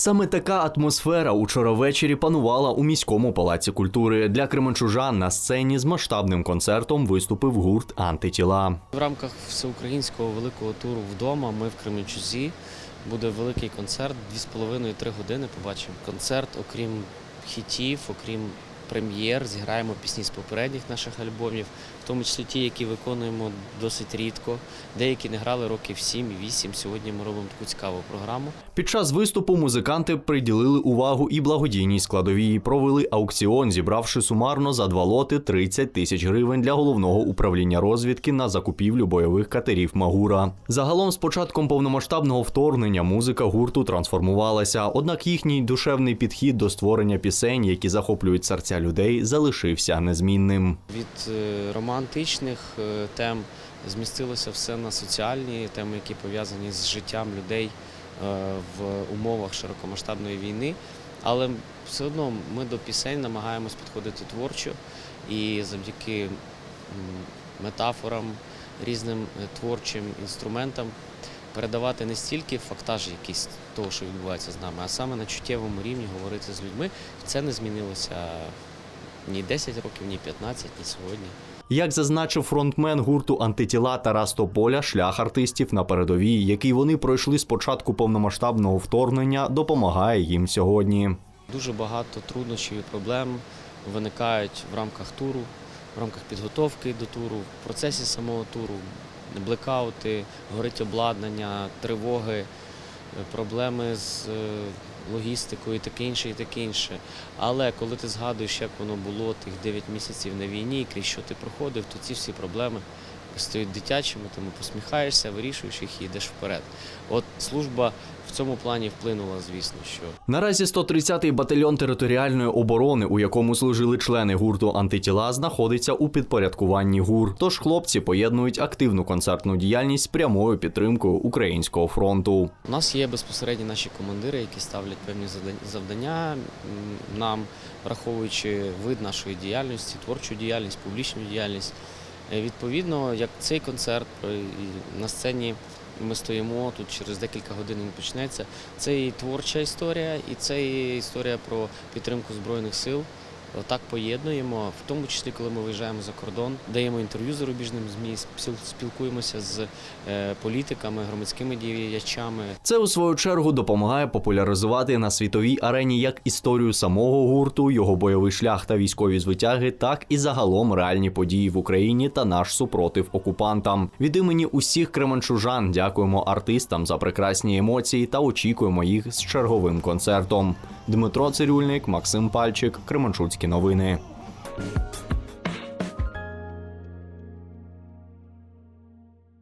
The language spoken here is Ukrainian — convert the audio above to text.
Саме така атмосфера учора ввечері панувала у міському палаці культури. Для кременчужан на сцені з масштабним концертом виступив гурт Антитіла. В рамках всеукраїнського великого туру вдома ми в Кременчузі. Буде великий концерт, 2,5-3 години. Побачимо концерт, окрім хітів, окрім прем'єр, зіграємо пісні з попередніх наших альбомів, в тому числі ті, які виконуємо досить рідко. Деякі не грали років 7 і 8. Сьогодні ми робимо таку цікаву програму. Під час виступу музиканти приділили увагу і благодійній складовій. Провели аукціон, зібравши сумарно за два лоти 30 тисяч гривень для головного управління розвідки на закупівлю бойових катерів Магура. Загалом, з початком повномасштабного вторгнення, музика гурту трансформувалася. Однак їхній душевний підхід до створення пісень, які захоплюють серця людей, залишився незмінним. Від е, романтичних е, тем змістилося все на соціальні теми, які пов'язані з життям людей е, в умовах широкомасштабної війни. Але все одно ми до пісень намагаємось підходити творчо і завдяки метафорам, різним творчим інструментам передавати не стільки фактаж якийсь того, що відбувається з нами, а саме на чуттєвому рівні говорити з людьми. Це не змінилося ні 10 років, ні 15, ні сьогодні. Як зазначив фронтмен гурту антитіла Тарас Тополя, шлях артистів на передовій, який вони пройшли з початку повномасштабного вторгнення, допомагає їм сьогодні. Дуже багато труднощів і проблем виникають в рамках туру, в рамках підготовки до туру, в процесі самого туру, блекаути, горить обладнання, тривоги, проблеми з е, логістикою і таке інше, і таке інше. Але коли ти згадуєш, як воно було тих 9 місяців на війні, крізь що ти проходив, то ці всі проблеми стають дитячими, тому посміхаєшся, вирішуєш їх і йдеш вперед. От служба в цьому плані вплинула, звісно, що Наразі 130-й батальйон територіальної оборони, у якому служили члени гурту антитіла, знаходиться у підпорядкуванні гур. Тож хлопці поєднують активну концертну діяльність з прямою підтримкою українського фронту. У нас є безпосередньо наші командири, які ставлять певні завдання нам, враховуючи вид нашої діяльності, творчу діяльність, публічну діяльність. Е, Відповідно, як цей концерт е, на сцені ми стоїмо тут через декілька годин він почнеться. Це і творча історія, і це і історія про підтримку збройних сил. Отак поєднуємо, в тому числі, коли ми виїжджаємо за кордон, даємо інтерв'ю зарубіжним ЗМІ, спіл- спілкуємося з е, політиками, громадськими діячами, Це у свою чергу допомагає популяризувати на світовій арені як історію самого гурту, його бойовий шлях та військові звитяги, так і загалом реальні події в Україні та наш супротив окупантам. Від імені усіх кременчужан дякуємо артистам за прекрасні емоції та очікуємо їх з черговим концертом. Дмитро Цирюльник, Максим Пальчик, Кременчуцькі новини.